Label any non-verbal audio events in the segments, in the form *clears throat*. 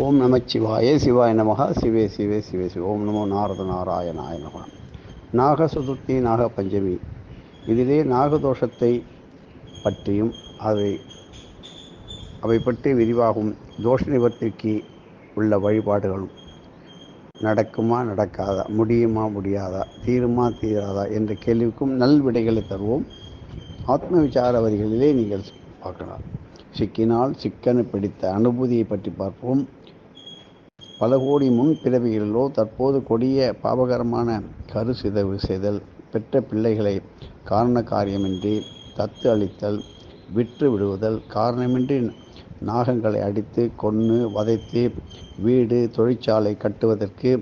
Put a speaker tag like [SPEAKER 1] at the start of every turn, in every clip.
[SPEAKER 1] ஓம் நமச்சிவாய சிவாய நமகா சிவே சிவே சிவே சிவ. ஓம் நமோ நாரத நாராயணாய நமகா நாக சதுர்த்தி நாக பஞ்சமி இதிலே நாகதோஷத்தை பற்றியும் அதை அவை பற்றி விரிவாகும் தோஷ நிவர்த்திக்கு உள்ள வழிபாடுகளும். நடக்குமா நடக்காதா? முடியுமா முடியாதா? தீருமா தீராதா? என்ற கேள்விக்கும் நல்விடைகளை தருவோம். ஆத்ம விசார வரிகளிலே நீங்கள் பார்க்கலாம். சிக்கினால் சிக்கனை பிடித்த அனுபூதியை பற்றி பார்ப்போம். பல கோடி முன் பிறவிகளிலோ தற்போது கொடிய பாபகரமான கருசிதவு செய்தல் பெற்ற பிள்ளைகளை காரண காரியமின்றி தத்து அளித்தல் விற்று விடுவதல் காரணமின்றி நாகங்களை அடித்து கொன்று வதைத்து வீடு தொழிற்சாலை கட்டுவதற்கு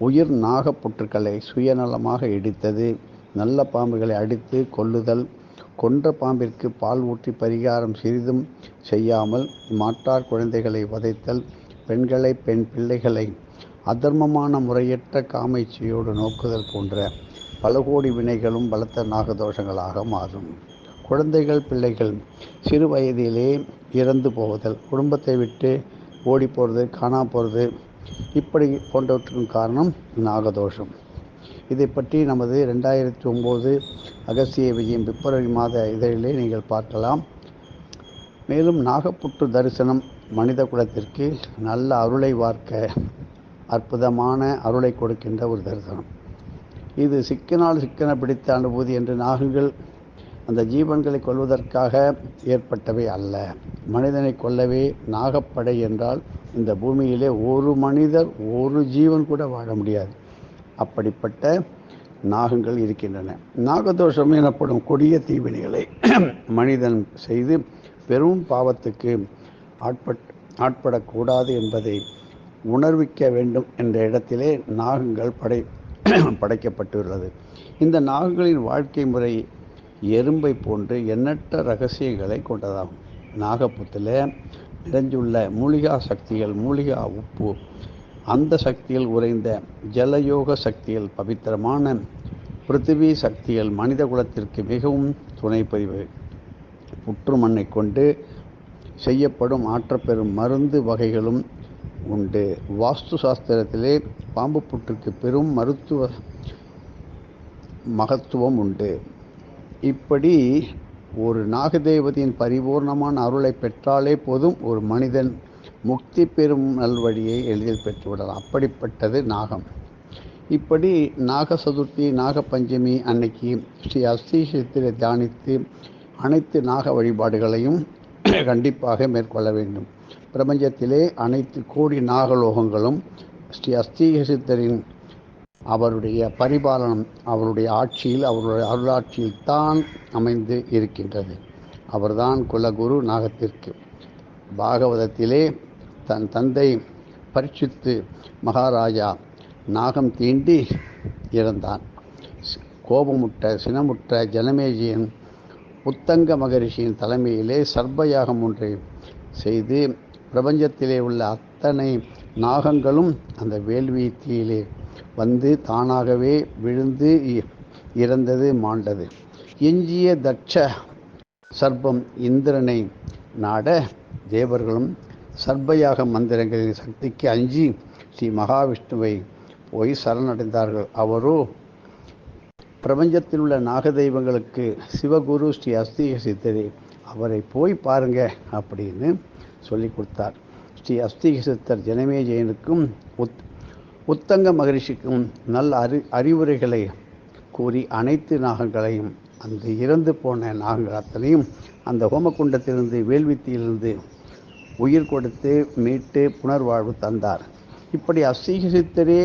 [SPEAKER 1] உயிர் நாகப்புற்றுக்களை சுயநலமாக இடித்தது நல்ல பாம்புகளை அடித்து கொல்லுதல் கொன்ற பாம்பிற்கு பால் ஊற்றி பரிகாரம் சிறிதும் செய்யாமல் மாற்றார் குழந்தைகளை வதைத்தல் பெண்களை பெண் பிள்ளைகளை அதர்மமான முறையற்ற காமைச்சியோடு நோக்குதல் போன்ற பல கோடி வினைகளும் பலத்த நாகதோஷங்களாக மாறும். குழந்தைகள் பிள்ளைகள் சிறு வயதிலே இறந்து போவதல் குடும்பத்தை விட்டு ஓடி போகிறது காணா போகிறது இப்படி போன்றவற்றுக்கும் காரணம் நாகதோஷம். இதை பற்றி நமது ரெண்டாயிரத்தி ஒம்பது அகசிய விஜயம் பிப்ரவரி மாத இதழிலே நீங்கள் பார்க்கலாம். மேலும் நாகப்புற்று தரிசனம் மனித குலத்திற்கு நல்ல அருளை வார்க்க அற்புதமான அருளை கொடுக்கின்ற ஒரு தரிசனம். இது சிக்கனால் சிக்கன பிடித்த அனுபூதி என்று நாகங்கள் அந்த ஜீவன்களை கொள்வதற்காக ஏற்பட்டவை அல்ல. மனிதனை கொல்லவே நாகப்படை என்றால் இந்த பூமியிலே ஒரு மனிதர் ஒரு ஜீவன் கூட வாழ முடியாது. அப்படிப்பட்ட நாகங்கள் இருக்கின்றன. நாகதோஷம் எனப்படும் கொடிய தீவினைகளை மனிதன் செய்து பெரும் பாவத்துக்கு ஆட்பட் ஆட்படக்கூடாது என்பதை உணர்விக்க வேண்டும் என்ற இடத்திலே நாகங்கள் படை *clears throat* படைக்கப்பட்டுள்ளது. இந்த நாகங்களின் வாழ்க்கை முறை எறும்பை போன்று எண்ணற்ற ரகசியங்களை கொண்டதாகும். நாகப்புத்தில் நிறைஞ்சுள்ள மூலிகா சக்திகள் மூலிகா உப்பு அந்த சக்தியில் உறைந்த ஜலயோக சக்திகள் பவித்திரமான பிருத்திவி சக்திகள் மனித குலத்திற்கு மிகவும் துணை புரிவு புற்று மண்ணை கொண்டு செய்யப்படும் ஆற்றப்பெறும் மருந்து வகைகளும் உண்டு. வாஸ்து சாஸ்திரத்திலே பாம்பு புற்றுக்கு பெரும் மருத்துவ மகத்துவம் உண்டு. இப்படி ஒரு நாகதேவதையின் பரிபூர்ணமான அருளை பெற்றாலே போதும் ஒரு மனிதன் முக்தி பெறும் நல்வழியை எளிதில் பெற்றுவிடலாம். அப்படிப்பட்டது நாகம். இப்படி நாக சதுர்த்தி நாகப்பஞ்சமி அன்னைக்கு ஸ்ரீ அஸ்தீசத்திரை தியானித்து அனைத்து நாக வழிபாடுகளையும் *clears throat* கண்டிப்பாக மேற்கொள்ள வேண்டும். பிரபஞ்சத்திலே அனைத்து கோடி நாகலோகங்களும் ஸ்ரீ அஸ்தீகசித்தரின் அவருடைய பரிபாலனம் அவருடைய ஆட்சியில் அவருடைய அருளாட்சியில் தான் அமைந்து இருக்கின்றது. அவர்தான் குலகுரு நாகத்திற்கு. பாகவதத்திலே தன் தந்தை பரிசுத்து மகாராஜா நாகம் தீண்டி இறந்தான். கோபமுட்ட சினமுற்ற ஜனமேஜியன் உத்தங்க மகரிஷியின் தலைமையிலே சர்ப்பயாகம் ஒன்றை செய்து பிரபஞ்சத்திலே உள்ள அத்தனை நாகங்களும் அந்த வேள்வி தீயிலே வந்து தானாகவே விழுந்து இறந்தது மாண்டது. எஞ்சிய தட்ச சர்ப்பம் இந்திரனை நாட தேவர்களும் சர்ப்பயாக மந்திரங்களின் சக்திக்கு அஞ்சி ஸ்ரீ மகாவிஷ்ணுவை போய் சரணடைந்தார்கள். அவரோ பிரபஞ்சத்தில் உள்ள நாகதெய்வங்களுக்கு சிவகுரு ஸ்ரீ அஸ்தீக சித்தரே அவரை போய் பாருங்க அப்படின்னு சொல்லி கொடுத்தார். ஸ்ரீ அஸ்தீக சித்தர் ஜனமேஜயனுக்கும் உத் உத்தங்க மகரிஷிக்கும் நல்ல அறி அறிவுரைகளை கூறி அனைத்து நாகங்களையும் அந்த இறந்து போன நாகங்கள் அத்தனையும் அந்த ஹோமகுண்டத்திலிருந்து வேள்வித்தியிலிருந்து உயிர் கொடுத்து மீட்டு புனர்வாழ்வு தந்தார். இப்படி அஸ்தீக சித்தரே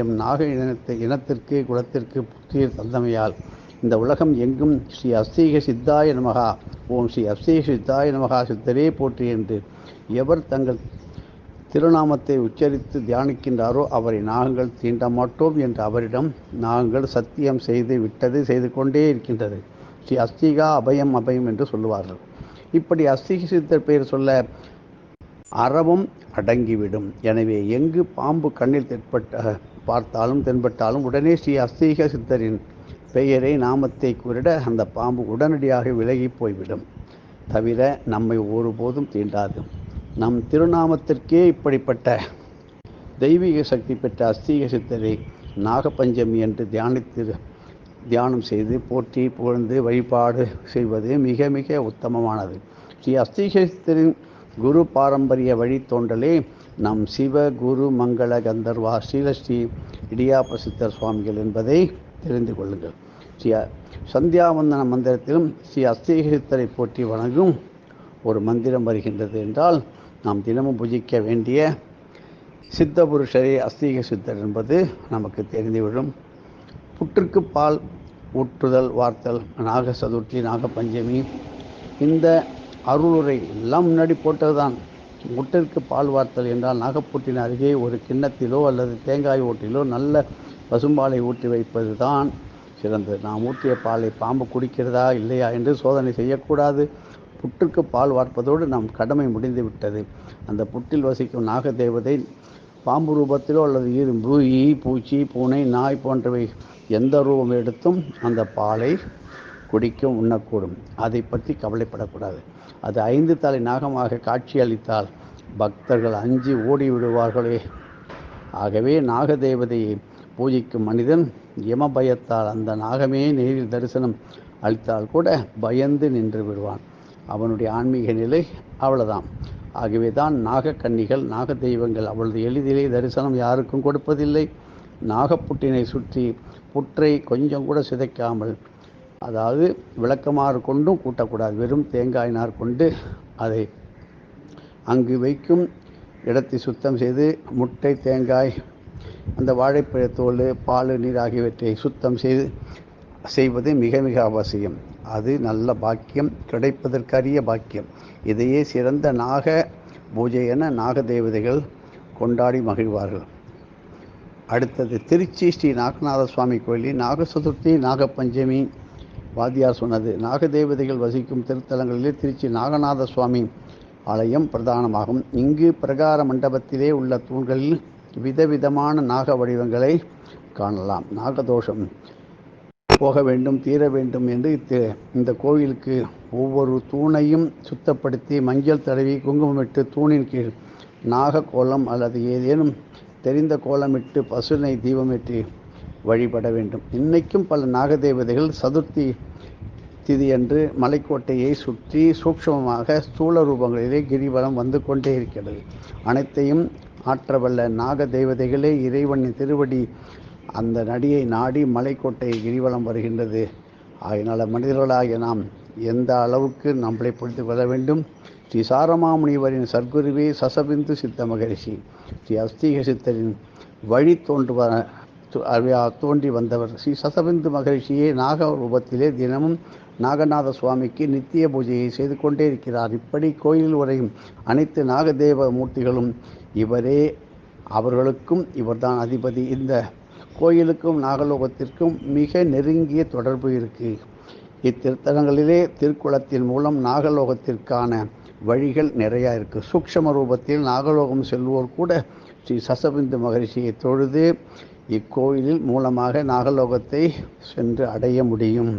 [SPEAKER 1] எம் நாக இனத்தை இனத்திற்கு குலத்திற்கு புத்துயிர் தந்தமையால் இந்த உலகம் எங்கும் ஸ்ரீ அஸ்தீக சித்தாய நமகா. ஓம் ஸ்ரீ அஸ்தீக சித்தாய நமகா. சித்தரே போற்றி என்று எவர் தங்கள் திருநாமத்தை உச்சரித்து தியானிக்கின்றாரோ அவரை நாங்கள் தீண்ட மாட்டோம் என்று அவரிடம் நாங்கள் சத்தியம் செய்து விட்டது செய்து கொண்டே இருக்கின்றது. ஸ்ரீ அஸ்திகா அபயம் அபயம் என்று சொல்லுவார்கள். இப்படி அஸ்திக சித்தர் பெயர் சொல்ல அறவும் அடங்கிவிடும். எனவே எங்கு பாம்பு கண்ணில் தென்பட்ட பார்த்தாலும் தென்பட்டாலும் உடனே ஸ்ரீ அஸ்தீக சித்தரின் பெயரை நாமத்தை கூறிட அந்த பாம்பு உடனடியாக விலகி போய்விடும். தவிர நம்மை ஒருபோதும் தீண்டாது. நம் திருநாமத்திற்கே இப்படிப்பட்ட தெய்வீக சக்தி பெற்ற அஸ்தீக சித்தரை நாகப்பஞ்சமி என்று தியானித்து தியானம் செய்து போற்றி புகழ்ந்து வழிபாடு செய்வது மிக மிக உத்தமமானது. ஸ்ரீ அஸ்தீக சித்தரின் குரு பாரம்பரிய வழித்தோன்றலே நம் சிவ குரு மங்கள கந்தர்வா ஸ்ரீலஸ்ரீ இடியாப்ப சித்தர் சுவாமிகள் என்பதை தெரிந்து கொள்ளுங்கள். ஸ்ரீ சந்தியாவந்தன மந்திரத்திலும் ஸ்ரீ அஸ்தீக சித்தரை போற்றி வணங்கும் ஒரு மந்திரம் வருகின்றது என்றால் நாம் தினமும் பூஜிக்க வேண்டிய சித்த புருஷரே அஸ்தீக சித்தர் என்பது நமக்கு தெரிந்துவிடும். புற்றுக்கு பால் ஊற்றுதல் வார்த்தல் நாக சதுர்த்தி நாகபஞ்சமி இந்த அருளுரை எல்லாம் முன்னாடி போட்டதுதான். முட்டிற்கு பால் வார்த்தல் என்றால் நாகப்பூட்டின் அருகே ஒரு கிண்ணத்திலோ அல்லது தேங்காய் ஓட்டிலோ நல்ல பசும்பாலை ஊற்றி வைப்பது தான் சிறந்தது. நாம் ஊற்றிய பாலை பாம்பு குடிக்கிறதா இல்லையா என்று சோதனை செய்யக்கூடாது. புற்றுக்கு பால் வார்ப்பதோடு நம் கடமை முடிந்து விட்டது. அந்த புற்றில் வசிக்கும் நாக தேவதை பாம்பு ரூபத்திலோ அல்லது இரும்பு ஈ பூச்சி பூனை நாய் போன்றவை எந்த ரூபம் எடுத்தும் அந்த பாலை குடிக்கும் உண்ணக்கூடும். அதை பற்றி கவலைப்படக்கூடாது. அது ஐந்து தலை நாகமாக காட்சியளித்தால் பக்தர்கள் அஞ்சி ஓடி விடுவார்களே ஆகவே நாகதேவதையை பூஜிக்கும் மனிதன் யம பயத்தால் அந்த நாகமே நேரில் தரிசனம் அளித்தால் கூட பயந்து நின்று விடுவான். அவனுடைய ஆன்மீக நிலை அவ்வளவுதான். ஆகவே தான் நாகக்கன்னிகள் நாக தெய்வங்கள் அவ்வளவு எளிதிலே தரிசனம் யாருக்கும் கொடுப்பதில்லை. நாகப்புட்டினை சுற்றி புற்றை கொஞ்சம் கூட சிதைக்காமல் அதாவது விளக்கமாறு கொண்டும் கூட்டக்கூடாது. வெறும் தேங்காயினார் கொண்டு அதை அங்கு வைக்கும் இடத்தை சுத்தம் செய்து முட்டை தேங்காய் அந்த வாழைப்பழத்தோல் பால் நீர் ஆகியவற்றை சுத்தம் செய்து செய்வது மிக மிக அவசியம். அது நல்ல பாக்கியம் கிடைப்பதற்கரிய பாக்கியம். இதையே சிறந்த நாக பூஜை என நாக தேவதைகள் கொண்டாடி மகிழ்வார்கள். அடுத்தது திருச்சி ஸ்ரீ நாகநாத சுவாமி கோயிலில் நாக சதுர்த்தி நாகப்பஞ்சமி வாத்தியார் சொன்னது நாகதேவதைகள் வசிக்கும் திருத்தலங்களிலே திருச்சி நாகநாத சுவாமி ஆலயம் பிரதானமாகும். இங்கு பிரகார மண்டபத்திலே உள்ள தூண்களில் விதவிதமான நாக வடிவங்களை காணலாம். நாகதோஷம். போக வேண்டும் தீர வேண்டும் என்று இத்த- இந்த கோவிலுக்கு ஒவ்வொரு தூணையும் சுத்தப்படுத்தி மஞ்சள் தடவி குங்குமமிட்டு தூணின் கீழ் நாக கோலம் அல்லது ஏதேனும் தெரிந்த கோலமிட்டு பசுனை தீபமிட்டு வழிபட வேண்டும். இன்னைக்கும் பல நாகதேவதைகள் சதுர்த்தி திதியன்று மலைக்கோட்டையை சுற்றி சூக்ஷ்மமாக ஸ்தூல ரூபங்களிலே கிரிவலம் வந்து கொண்டே இருக்கிறது. அனைத்தையும் ஆற்றவல்ல நாக தெய்வதைகளே இறைவனின் திருவடி அந்த நடியை நாடி மலைக்கோட்டை கிரிவலம் வருகின்றது. அதனால் மனிதர்களாகிய நாம் எந்த அளவுக்கு நம்மளை புரிந்து கொள்ள வேண்டும்? ஸ்ரீ சாரமாமுனிவரின் சர்க்குருவே சசபிந்து சித்த மகரிஷி ஸ்ரீ அஸ்தீக சித்தரின் வழி தோன்றுவ தோன்றி வந்தவர் ஸ்ரீ சசபிந்து மகரிஷியே நாக ரூபத்திலே தினமும் நாகநாத சுவாமிக்கு நித்திய பூஜையை செய்து கொண்டே இருக்கிறார். இப்படி கோயிலில் உரையும் அனைத்து நாகதேவ மூர்த்திகளும் இவரே அவர்களுக்கும் இவர்தான் அதிபதி. இந்த கோயிலுக்கும் நாகலோகத்திற்கும் மிக நெருங்கிய தொடர்பு இருக்கு. இத்திருத்தலங்களிலே திருக்குளத்தின் மூலம் நாகலோகத்திற்கான வழிகள் நிறையா இருக்குது சூக்ஷ்ம ரூபத்தில் நாகலோகம் செல்வோர் கூட ஸ்ரீ சசபிந்து மகரிஷியை தொழுது இக்கோயிலில் மூலமாக நாகலோகத்தை சென்று அடைய முடியும்.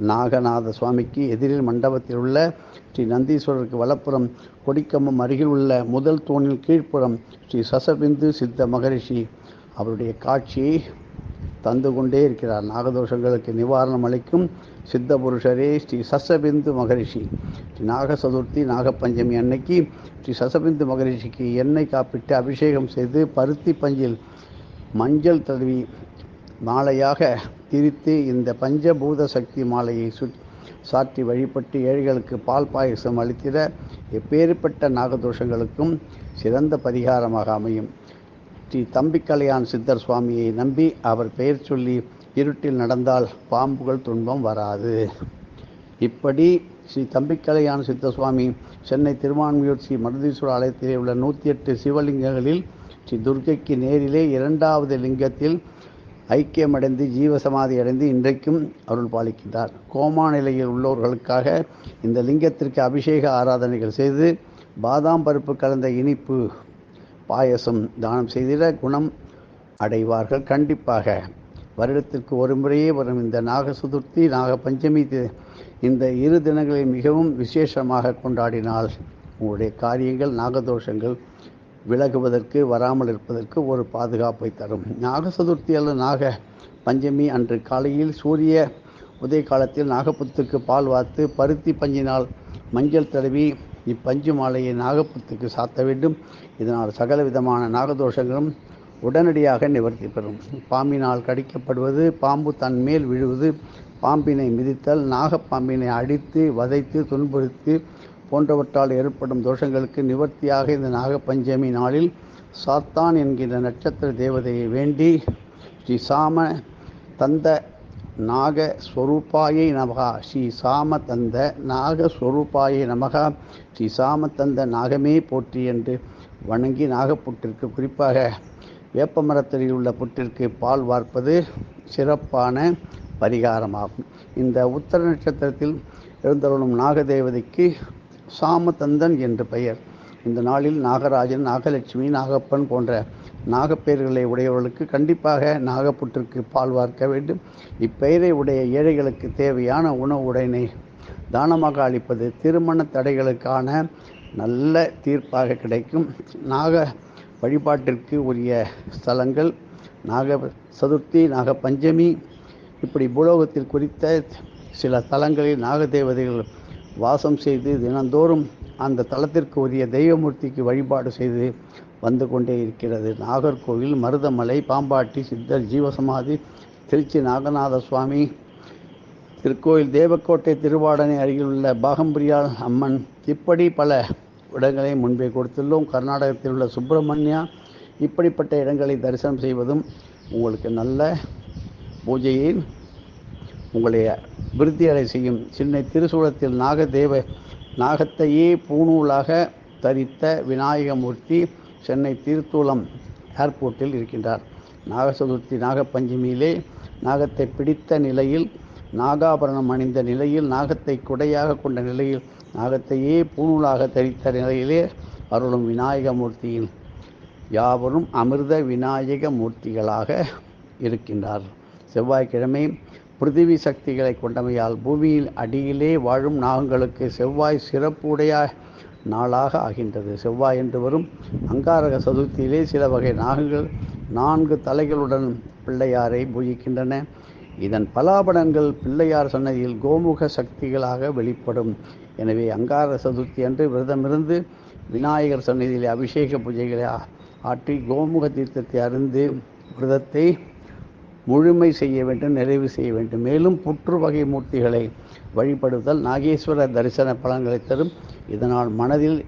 [SPEAKER 1] நாகநாத சுவாமிக்கு எதிரில் மண்டபத்தில் உள்ள ஸ்ரீ நந்தீஸ்வரருக்கு வலப்புறம் கொடிக்கம்பம் அருகில் உள்ள முதல் தூணில் கீழ்ப்புறம் ஸ்ரீ சசபிந்து சித்த மகரிஷி அவருடைய காட்சியை தந்து கொண்டே இருக்கிறார். நாகதோஷங்களுக்கு நிவாரணம் அளிக்கும் சித்த புருஷரே ஸ்ரீ சசபிந்து மகரிஷி. ஸ்ரீ நாக சதுர்த்தி நாகப்பஞ்சமி அன்னைக்கு ஸ்ரீ சசபிந்து மகரிஷிக்கு எண்ணெய் காப்பிட்டு அபிஷேகம் செய்து பருத்தி பஞ்சில் மஞ்சள் தடவி மாலையாக திரித்து இந்த பஞ்சபூத சக்தி மாலையை சு சாற்றி வழிபட்டு ஏழைகளுக்கு பால் பாயசம் அளித்திட எப்பேற்பட்ட நாகதோஷங்களுக்கும் சிறந்த பரிகாரமாக அமையும். ஸ்ரீ தம்பிக்கலையான் சித்தர் சுவாமியை நம்பி அவர் பெயர் சொல்லி இருட்டில் நடந்தால் பாம்புகள் துன்பம் வராது. இப்படி ஸ்ரீ தம்பிக்கலையான் சித்த சுவாமி சென்னை திருவான்மியூர் ஸ்ரீ மருதீஸ்வர ஆலயத்திலே உள்ள நூற்றி எட்டு சிவலிங்கங்களில் ஸ்ரீ துர்க்கைக்கு நேரிலே இரண்டாவது லிங்கத்தில் ஐக்கியமடைந்து ஜீவசமாதி அடைந்து இன்றைக்கும் அருள் பாலிக்கின்றார். கோமா நிலையில் உள்ளவர்களுக்காக இந்த லிங்கத்திற்கு அபிஷேக ஆராதனைகள் செய்து பாதாம் பருப்பு கலந்த இனிப்பு பாயசம் தானம் செய்திட குணம் அடைவார்கள். கண்டிப்பாக வருடத்திற்கு ஒரு முறையே வரும் இந்த நாக சதுர்த்தி நாக பஞ்சமி தி- இந்த இரு தினங்களை மிகவும் விசேஷமாக கொண்டாடினால் உங்களுடைய காரியங்கள் நாகதோஷங்கள் விலகுவதற்கு வராமல் இருப்பதற்கு ஒரு பாதுகாப்பை தரும். நாக சதுர்த்தி அல்லது நாக பஞ்சமி அன்று காலையில் சூரிய உதய காலத்தில் நாகப்புத்துக்கு பால் வார்த்து பருத்தி பஞ்சினால் மஞ்சள் தடவி இப்பஞ்சு மாலையை நாகப்புத்துக்கு சாத்த வேண்டும். இதனால் சகல விதமான நாகதோஷங்களும் உடனடியாக நிவர்த்தி பெறும். பாம்பினால் கடிக்கப்படுவது பாம்பு தன் மேல் விழுவது பாம்பினை மிதித்தல் நாகப்பாம்பினை அடித்து வதைத்து துன்புறுத்தி போன்றவற்றால் ஏற்படும் தோஷங்களுக்கு நிவர்த்தியாக இந்த நாகப்பஞ்சமி நாளில் சாத்தான் என்கிற நட்சத்திர தேவதையை வேண்டி ஸ்ரீ சாம தந்த நாக ஸ்வரூபாயை நமகா. ஸ்ரீ சாம தந்த நாக ஸ்வரூபாயை நமகா. ஸ்ரீ சாம தந்த நாகமே போற்றி என்று வணங்கி நாகப்புற்றிற்கு குறிப்பாக வேப்ப மரத்தடியில் உள்ள புற்றிற்கு பால் வார்ப்பது சிறப்பான பரிகாரமாகும். இந்த உத்தர நட்சத்திரத்தில் எழுந்தருளும் நாகதேவதைக்கு சாமதந்தன் என்று பெயர். இந்த நாளில் நாகராஜன் நாகலட்சுமி நாகப்பன் போன்ற நாகப்பெயர்களை உடையவர்களுக்கு கண்டிப்பாக நாகப்புற்றுக்கு பால் வார்க்க வேண்டும். இப்பெயரை உடைய ஏழைகளுக்கு தேவையான உணவு உடனை தானமாக அளிப்பது திருமண தடைகளுக்கான நல்ல தீர்ப்பாக கிடைக்கும். நாக வழிபாட்டிற்கு உரிய ஸ்தலங்கள் நாக சதுர்த்தி நாக பஞ்சமி இப்படி பூலோகத்தில் குறித்த சில தலங்களில் நாகதேவதைகள் வாசம் செய்து தினந்தோறும் அந்த தலத்திற்கு உரிய தெய்வமூர்த்திக்கு வழிபாடு செய்து வந்து கொண்டே இருக்கிறது. நாகர்கோவில் மருதமலை பாம்பாட்டி சித்தர் ஜீவசமாதி திருச்சி நாகநாத சுவாமி திருக்கோயில் தேவக்கோட்டை திருவாடனை அருகில் உள்ள பாகம்பிரியால் அம்மன். இப்படி பல இடங்களை முன்பே கொடுத்துள்ளோம். கர்நாடகத்தில் உள்ள சுப்பிரமணியா இப்படிப்பட்ட இடங்களை தரிசனம் செய்வதும் உங்களுக்கு நல்ல பூஜையில் உங்களை விருத்தியடை செய்யும். சென்னை திருசூலத்தில் நாகதேவ நாகத்தையே பூணூலாக தரித்த விநாயகமூர்த்தி சென்னை திருத்தூலம் ஏர்போர்ட்டில் இருக்கின்றார். நாக சதுர்த்தி நாகப்பஞ்சமியிலே நாகத்தை பிடித்த நிலையில் நாகாபரணம் அணிந்த நிலையில் நாகத்தை குடையாக கொண்ட நிலையில் நாகத்தையே பூணூலாக தரித்த நிலையிலே அருளும் விநாயகமூர்த்தியின் யாவரும் அமிர்த விநாயக மூர்த்திகளாக இருக்கின்றார். செவ்வாய்க்கிழமை பிருத்திவி சக்திகளை கொண்டமையால் பூமியில் அடியிலே வாழும் நாகங்களுக்கு செவ்வாய் சிறப்புடைய நாளாக ஆகின்றது. செவ்வாய் என்று வரும் அங்காரக சதுர்த்தியிலே சில வகை நாகங்கள் நான்கு தலைகளுடன் பிள்ளையாரை பூஜிக்கின்றன. இதன் பலாபலன்கள் பிள்ளையார் சன்னதியில் கோமுக சக்திகளாக வெளிப்படும். எனவே அங்கார சதுர்த்தி அன்று விரதமிருந்து விநாயகர் சன்னதியிலே அபிஷேக பூஜைகளை ஆற்றி கோமுக தீர்த்தத்தை அருந்து விரதத்தை முழுமை செய்ய வேண்டும் நிறைவு செய்ய வேண்டும். மேலும் புற்று வகை மூர்த்திகளை வழிபடுதல் நாகேஸ்வர தரிசன பலன்களை தரும். இதனால் மனதில்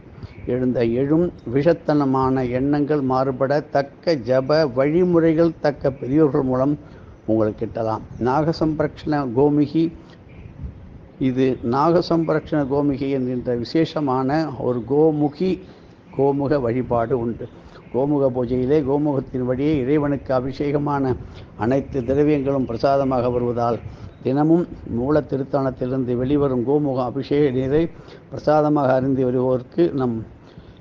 [SPEAKER 1] எழுந்த எழும் விஷத்தனமான எண்ணங்கள் மாறுபட தக்க ஜப வழிமுறைகள் தக்க பெரியோர்கள் மூலம் உங்களுக்கு கிட்டலாம் நாகசம்பரக்ஷண கோமிகி இது நாகசம்பரக்ஷண கோமிகை என்கின்ற விசேஷமான ஒரு கோமுகி கோமுக வழிபாடு உண்டு. கோமுக பூஜையிலே கோமுகத்தின் வழியே இறைவனுக்கு அபிஷேகமான அனைத்து திரவியங்களும் பிரசாதமாக வருவதால் தினமும் மூல திருத்தானத்திலிருந்து வெளிவரும் கோமுக அபிஷேக நீரை பிரசாதமாக அறிந்து வருவோருக்கு நம்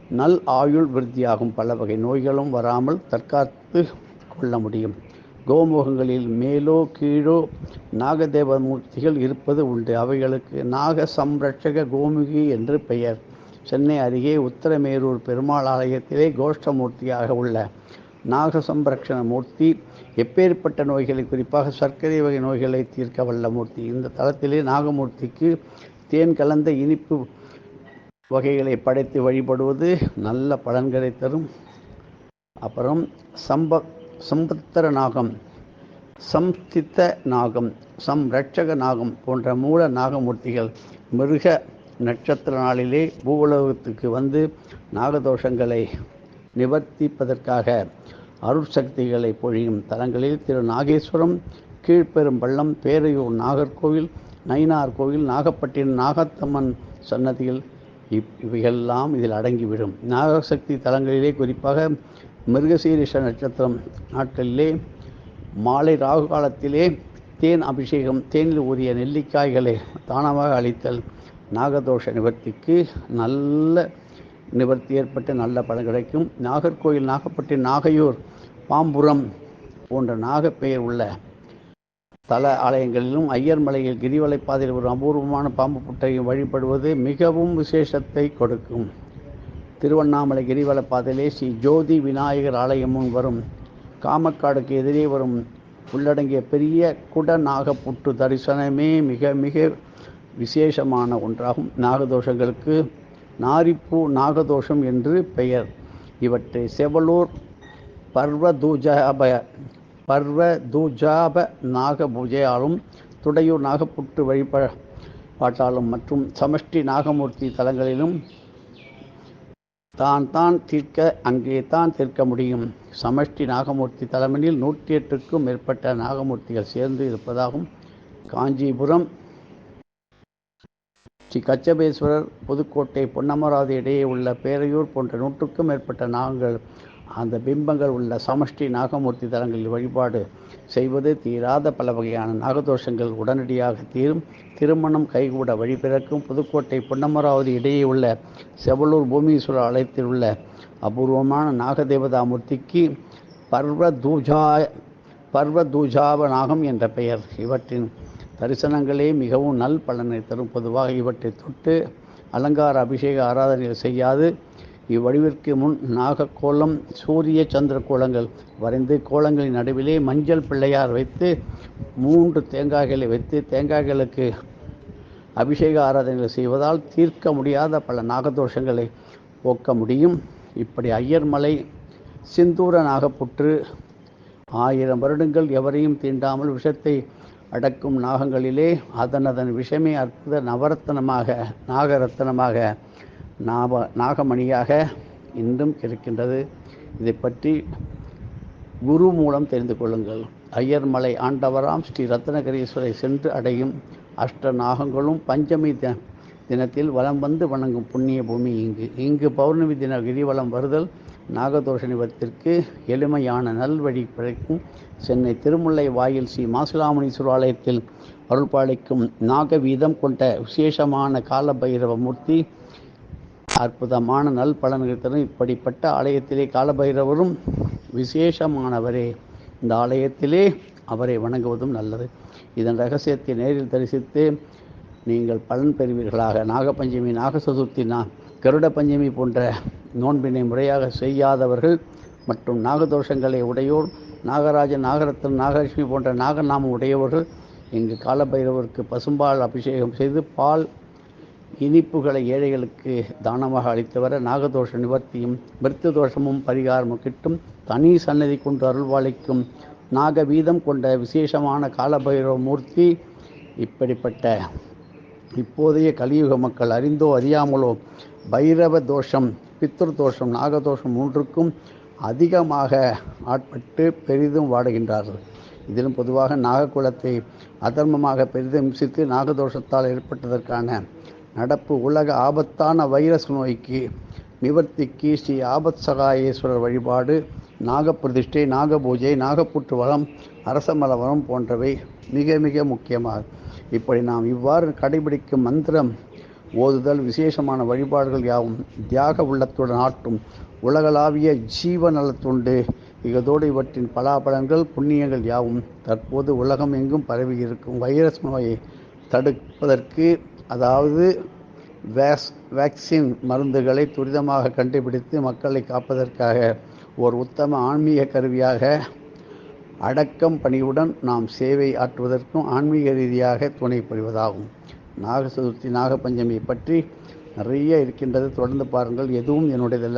[SPEAKER 1] நல் ஆயுள் விருத்தியாகும். பல வகை நோய்களும் வராமல் தற்காத்து கொள்ள முடியும். கோமுகங்களில் மேலோ கீழோ நாகதேவ மூர்த்திகள் இருப்பது உண்டு. அவைகளுக்கு நாக சம்ரட்சக கோமுகி என்று பெயர். சென்னை அருகே உத்தரமேரூர் பெருமாள் ஆலயத்திலே கோஷ்டமூர்த்தியாக உள்ள நாக சம்ரக்ஷண மூர்த்தி எப்பேற்பட்ட நோய்களை குறிப்பாக சர்க்கரை வகை நோய்களை தீர்க்க வல்ல மூர்த்தி. இந்த தலத்திலே நாகமூர்த்திக்கு தேன் கலந்த இனிப்பு வகைகளை படைத்து வழிபடுவது நல்ல பலன்களை தரும். அப்புறம் சம்ப சம்பத்தர நாகம் சம்ஸ்தித்த நாகம் சம்ரட்சக நாகம் போன்ற மூல நாகமூர்த்திகள் மிருக நட்சத்திர நாளிலே பூவுலகத்துக்கு வந்து நாகதோஷங்களை நிவர்த்திப்பதற்காக அருட்சக்திகளை பொழியும் தலங்களில் திரு நாகேஸ்வரம் கீழ்பெரும் பள்ளம் பேரையூர் நாகர்கோவில் நயினார் கோவில் நாகப்பட்டினம் நாகத்தம்மன் சன்னதியில் இவ் இவையெல்லாம் இதில் அடங்கிவிடும். நாகசக்தி தலங்களிலே குறிப்பாக மிருகசீரிஷ நட்சத்திரம் நாட்களிலே மாலை ராகு காலத்திலே தேன் அபிஷேகம் தேனில் ஊறிய நெல்லிக்காய்களை தானமாக அளித்தல் நாகதோஷ நிவர்த்திக்கு நல்ல நிவர்த்தி ஏற்பட்டு நல்ல பலன் கிடைக்கும். நாகர்கோயில் நாகப்பட்டினம் நாகையூர் பாம்புரம் போன்ற நாகப்பெயர் உள்ள தல ஆலயங்களிலும் ஐயர் மலையில் கிரிவலை பாதையில் ஒரு அபூர்வமான பாம்பு புட்டையும் வழிபடுவது மிகவும் விசேஷத்தை கொடுக்கும். திருவண்ணாமலை கிரிவல பாதையிலே ஸ்ரீ ஜோதி விநாயகர் ஆலயம் முன் வரும். காமக்காடுக்கு எதிரே வரும் உள்ளடங்கிய பெரிய குடநாகப்புட்டு தரிசனமே மிக மிக விசேஷமான ஒன்றாகும். நாகதோஷங்களுக்கு நாரிப்பூ நாகதோஷம் என்று பெயர். இவற்றை செவலூர் பர்வதூஜாப பர்வதூஜாப நாக பூஜையாலும் துடையூர் நாகப்புற்று வழிபாட்டாலும் மற்றும் சமஷ்டி நாகமூர்த்தி தலங்களிலும் தான் தான் தீர்க்க அங்கே தான் தீர்க்க முடியும். சமஷ்டி நாகமூர்த்தி தலைமையில் நூற்றி எட்டுக்கும் மேற்பட்ட நாகமூர்த்திகள் சேர்ந்து இருப்பதாகும். காஞ்சிபுரம் ஸ்ரீ கச்சபேஸ்வரர் புதுக்கோட்டை பொன்னமராதி இடையே உள்ள பேரையூர் போன்ற நூற்றுக்கும் மேற்பட்ட நாகங்கள் அந்த பிம்பங்கள் உள்ள சமஷ்டி நாகமூர்த்தி தலங்களில் வழிபாடு செய்வது தீராத பல வகையான நாகதோஷங்கள் உடனடியாக தீரும். திருமணம் கைகூட வழிபிறக்கும் புதுக்கோட்டை பொன்னமராவதி இடையே உள்ள செவலூர் பூமீஸ்வரர் ஆலயத்தில் உள்ள அபூர்வமான நாகதேவதா மூர்த்திக்கு பர்வதூஜா பர்வதூஜாவ நாகம் என்ற பெயர். இவற்றின் தரிசனங்களே மிகவும் நல் பலனை தரும். பொதுவாக இவற்றை தொட்டு அலங்கார அபிஷேக ஆராதனைகள் செய்யாது. இவ்வடிவிற்கு முன் நாகக்கோலம் சூரிய சந்திர கோலங்கள் வரைந்து கோலங்களின் நடுவிலே மஞ்சள் பிள்ளையார் வைத்து மூன்று தேங்காய்களை வைத்து தேங்காய்களுக்கு அபிஷேக ஆராதனைகள் செய்வதால் தீர்க்க முடியாத பல நாகதோஷங்களை போக்க முடியும். இப்படி ஐயர்மலை சிந்தூர நாகப்புற்று ஆயிரம் வருடங்கள் எவரையும் தீண்டாமல் விஷத்தை அடக்கும் நாகங்களிலே அதன் அதன் விஷமே அற்புத நவரத்தனமாக நாகரத்தனமாக நாப நாகமணியாக இன்றும் இருக்கின்றது. இதை பற்றி குரு மூலம் தெரிந்து கொள்ளுங்கள். ஐயர்மலை ஆண்டவராம் ஸ்ரீ ரத்னகிரீஸ்வரை சென்று அடையும் அஷ்ட நாகங்களும் பஞ்சமி த தினத்தில் வலம் வந்து வணங்கும் புண்ணிய பூமி இங்கு. இங்கு பௌர்ணமி தின கிரிவலம் வருதல் நாகதோஷ நிவத்திற்கு எளிமையான நல்வழி பிழைக்கும் சென்னை திருமுல்லை வாயில் ஸ்ரீ மாசிலாமணீஸ்வர ஆலயத்தில் அருள்பாலிக்கும் நாகவீதம் கொண்ட விசேஷமான காலபைரவ மூர்த்தி அற்புதமான நல் பலன்கள் தரும் இப்படிப்பட்ட ஆலயத்திலே காலபைரவரும் விசேஷமானவரே. இந்த ஆலயத்திலே அவரை வணங்குவதும் நல்லது. இதன் ரகசியத்தை நேரில் தரிசித்து நீங்கள் பலன் பெறுவீர்களாக. நாகப்பஞ்சமி நாக சதுர்த்தி நா கருட பஞ்சமி போன்ற நோன்பினை முறையாக செய்யாதவர்கள் மற்றும் நாகதோஷங்களை உடையோர் நாகராஜன் நாகரத்தன் நாகலட்சுமி போன்ற நாகநாமம் உடையவர்கள் இங்கு காலபைரவருக்கு பசும்பால் அபிஷேகம் செய்து பால் இனிப்புகளை ஏழைகளுக்கு தானமாக அளித்து வர நாகதோஷ நிவர்த்தியும் மிருத்து தோஷமும் பரிகாரமும் கிட்டும் தனி சன்னதி கொண்டு அருள்வாளிக்கும் நாகவீதம் கொண்ட விசேஷமான காலபைரவ மூர்த்தி இப்படிப்பட்ட இப்போதைய கலியுக மக்கள் அறிந்தோ அறியாமலோ பைரவ தோஷம் பித்ரு தோஷம் நாகதோஷம் மூன்றுக்கும் அதிகமாக ஆட்பட்டு பெரிதும் வாடுகின்றார்கள். இதிலும் பொதுவாக நாகக்குலத்தை அதர்மமாக பெரிதும் இம்சித்து நாகதோஷத்தால் ஏற்பட்டதற்கான நடப்பு உலக ஆபத்தான வைரஸ் நோய்க்கு நிவர்த்திக்கு ஸ்ரீ ஆபத் சகாயேஸ்வரர் வழிபாடு நாகப்பிரதிஷ்டை நாகபூஜை நாகப்புற்று வளம் அரசமலவரம் போன்றவை மிக மிக முக்கியமாகும் இப்படி நாம் இவ்வாறு கடைபிடிக்கும் மந்திரம் ஓதுதல் விசேஷமான வழிபாடுகள் யாவும் தியாக உள்ளத்துடன் ஆட்டும் உலகளாவிய ஜீவ நலத்துண்டு இதோடு இவற்றின் பலாபலன்கள் புண்ணியங்கள் யாவும். தற்போது உலகம் எங்கும் பரவி இருக்கும் வைரஸ் நோயை தடுப்பதற்கு அதாவது வேஸ் வேக்சின் மருந்துகளை துரிதமாக கண்டுபிடித்து மக்களை காப்பதற்காக ஒரு உத்தம ஆன்மீக கருவியாக அடக்கம் பணியுடன் நாம் சேவை ஆற்றுவதற்கும் ஆன்மீக ரீதியாக துணை புரிவதாகும். நாக சதுர்த்தி நாகப்பஞ்சமியை பற்றி நிறைய இருக்கின்றது. தொடர்ந்து பாருங்கள் எதுவும் என்னுடையதல்ல.